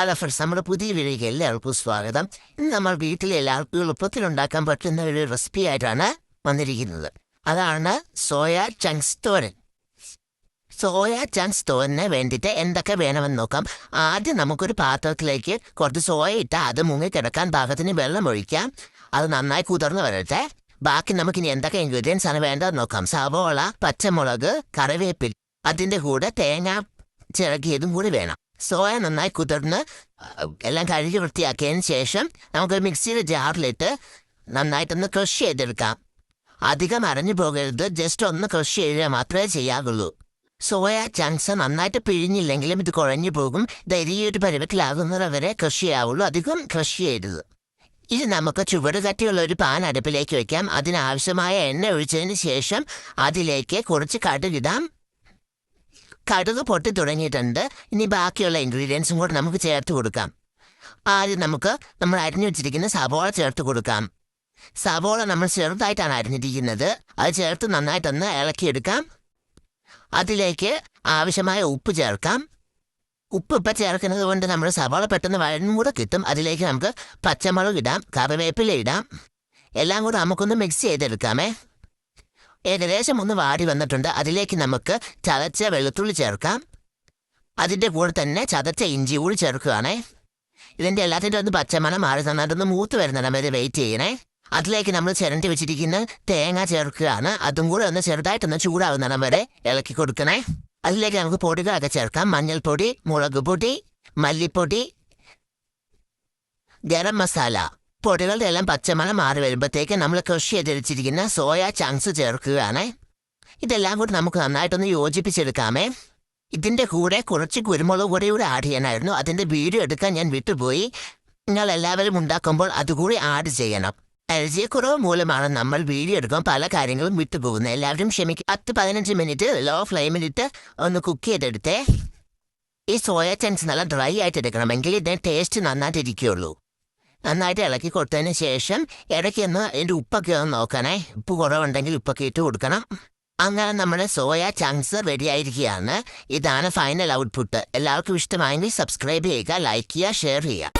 Hello friends നമ്മുടെ പുതിയ വീഡിയോയ്ക്ക് എല്ലാവർക്കും സ്വാഗതം. ഇന്ന് നമ്മൾ വീട്ടിൽ എല്ലാവർക്കും എളുപ്പത്തിൽ ഉണ്ടാക്കാൻ പറ്റുന്ന ഒരു റെസിപ്പി ആയിട്ടാണ് വന്നിരിക്കുന്നത്. അതാണ് soya chunks thoran. Soya chunks തോരന് വേണ്ടിയിട്ട് എന്തൊക്കെ വേണമെന്ന് നോക്കാം. ആദ്യം നമുക്കൊരു പാത്രത്തിലേക്ക് കുറച്ച് സോയ ഇട്ട് അത് മുങ്ങിക്കിടക്കാൻ പാകത്തിന് വെള്ളം ഒഴിക്കാം. അത് നന്നായി കുതിർന്ന് വരട്ടെ. ബാക്കി നമുക്കിനി എന്തൊക്കെ ഇൻഗ്രീഡിയൻസ് ആണ് വേണ്ടതെന്ന് നോക്കാം. സവോള പച്ചമുളക് കറിവേപ്പിൽ അതിന്റെ കൂടെ തേങ്ങ ചിറകിയതും കൂടി വേണം. സോയ നന്നായി കുതിർന്ന് എല്ലാം കഴുകി വൃത്തിയാക്കിയതിന് ശേഷം നമുക്ക് മിക്സിയുടെ ജാറിലിട്ട് നന്നായിട്ടൊന്ന് ക്രഷ് ചെയ്തെടുക്കാം. അധികം അരഞ്ഞു പോകരുത് ജസ്റ്റ് ഒന്ന് ക്രഷ് ചെയ്യുക മാത്രമേ ചെയ്യാവുള്ളൂ. സോയ ചങ്ക്സ് നന്നായിട്ട് പിഴിഞ്ഞില്ലെങ്കിലും ഇത് കുഴഞ്ഞു പോകും. ഇത് എരിയൊരു പരുവത്തിലാകുന്നത് വരെ ക്രഷ് ചെയ്യാവുള്ളൂ അധികം ക്രഷ് ചെയ്യരുത്. ഇത് നമുക്ക് ചുവട് കട്ടിയുള്ള ഒരു പാൻ അടുപ്പിലേക്ക് വയ്ക്കാം അതിനാവശ്യമായ എണ്ണ ഒഴിച്ചതിന് ശേഷം അതിലേക്ക് കുറച്ച് കടുകിടാം കടുക് പൊട്ടി തുടങ്ങിയിട്ടുണ്ട്. ഇനി ബാക്കിയുള്ള ഇൻഗ്രീഡിയൻസും കൂടെ നമുക്ക് ചേർത്ത് കൊടുക്കാം. ആദ്യം നമുക്ക് നമ്മൾ അരിഞ്ഞു വെച്ചിരിക്കുന്ന സവോള ചേർത്ത് കൊടുക്കാം. സവോള നമ്മൾ ചെറുതായിട്ടാണ് അരിഞ്ഞിരിക്കുന്നത്. അത് ചേർത്ത് നന്നായിട്ടൊന്ന് ഇളക്കിയെടുക്കാം. അതിലേക്ക് ആവശ്യമായ ഉപ്പ് ചേർക്കാം. ഉപ്പ് ഇപ്പം ചേർക്കുന്നത് കൊണ്ട് നമ്മൾ സവാള പെട്ടെന്ന് വഴന്നും കൂടെ കിട്ടും. അതിലേക്ക് നമുക്ക് പച്ചമുളക് ഇടാം കറിവേപ്പില ഇടാം. എല്ലാം കൂടെ നമുക്കൊന്ന് മിക്സ് ചെയ്തെടുക്കാമേ. ഏകദേശം ഒന്ന് വാടി വന്നിട്ടുണ്ട്. അതിലേക്ക് നമുക്ക് ചതച്ച വെളുത്തുള്ളി ചേർക്കാം. അതിന്റെ കൂടെ തന്നെ ചതച്ച ഇഞ്ചി കൂടി ചേർക്കുകയാണേ. ഇതിന്റെ എല്ലാത്തിന്റെ ഒന്ന് പച്ചമണം മാറി നന്നായിട്ടൊന്ന് മൂത്ത് വരുന്നിടം വരെ വെയിറ്റ് ചെയ്യണേ. അതിലേക്ക് നമ്മൾ ചിരണ്ടി വെച്ചിരിക്കുന്ന തേങ്ങ ചേർക്കുകയാണ്. അതും കൂടെ ഒന്ന് ചെറുതായിട്ടൊന്ന് ചൂടാവുന്നിടം വരെ ഇളക്കി കൊടുക്കണേ. അതിലേക്ക് നമുക്ക് പൊടികളൊക്കെ ചേർക്കാം. മഞ്ഞൾപ്പൊടി മുളക് പൊടി മല്ലിപ്പൊടി ഗരം മസാല. പൊടികളുടെ എല്ലാം പച്ചമണം മാറി വരുമ്പോഴത്തേക്ക് നമ്മൾ കൃഷി ചെയ്തിരിച്ചിരിക്കുന്ന സോയ ചങ്ക്സ് ചേർക്കുകയാണ്. ഇതെല്ലാം കൂടി നമുക്ക് നന്നായിട്ടൊന്ന് യോജിപ്പിച്ചെടുക്കാമേ. ഇതിന്റെ കൂടെ കുറച്ച് കുരുമുളക് കൂടി കൂടെ ആഡ് ചെയ്യാനായിരുന്നു. അതിന്റെ വീഡിയോ എടുക്കാൻ ഞാൻ വിട്ടുപോയി. നിങ്ങൾ എല്ലാവരും ഉണ്ടാക്കുമ്പോൾ അതുകൂടി ആഡ് ചെയ്യണം. അലർജിയെക്കുറവ് മൂലമാണ് നമ്മൾ വീഡിയോ എടുക്കാൻ പല കാര്യങ്ങളും വിട്ടുപോകുന്നത്. എല്ലാവരും ക്ഷമിക്കും പത്ത് പതിനഞ്ച് മിനിറ്റ് ലോ ഫ്ലെയിമിലിട്ട് ഒന്ന് കുക്ക് ചെയ്തെടുത്തേ. ഈ സോയ ചങ്ക്സ് നല്ല ഡ്രൈ ആയിട്ട് എടുക്കണമെങ്കിൽ ഇതിന്റെ ടേസ്റ്റ് നന്നായിട്ടിരിക്കുകയുള്ളൂ നന്നായിട്ട് ഇളക്കി കൊടുത്തതിന് ശേഷം ഇടയ്ക്ക് ഒന്ന് അതിന്റെ ഉപ്പൊക്കെ ഒന്ന് നോക്കണേ. ഉപ്പ് കുറവുണ്ടെങ്കിൽ ഉപ്പൊക്കെ ഇട്ട് കൊടുക്കണം. അങ്ങനെ നമ്മുടെ സോയ ചങ്ക്സ് റെഡി ആയിരിക്കുകയാണ്. ഇതാണ് ഫൈനൽ ഔട്ട്പുട്ട് എല്ലാവർക്കും ഇഷ്ടമായെങ്കിൽ സബ്സ്ക്രൈബ് ചെയ്യുക ലൈക്ക് ചെയ്യുക ഷെയർ ചെയ്യുക.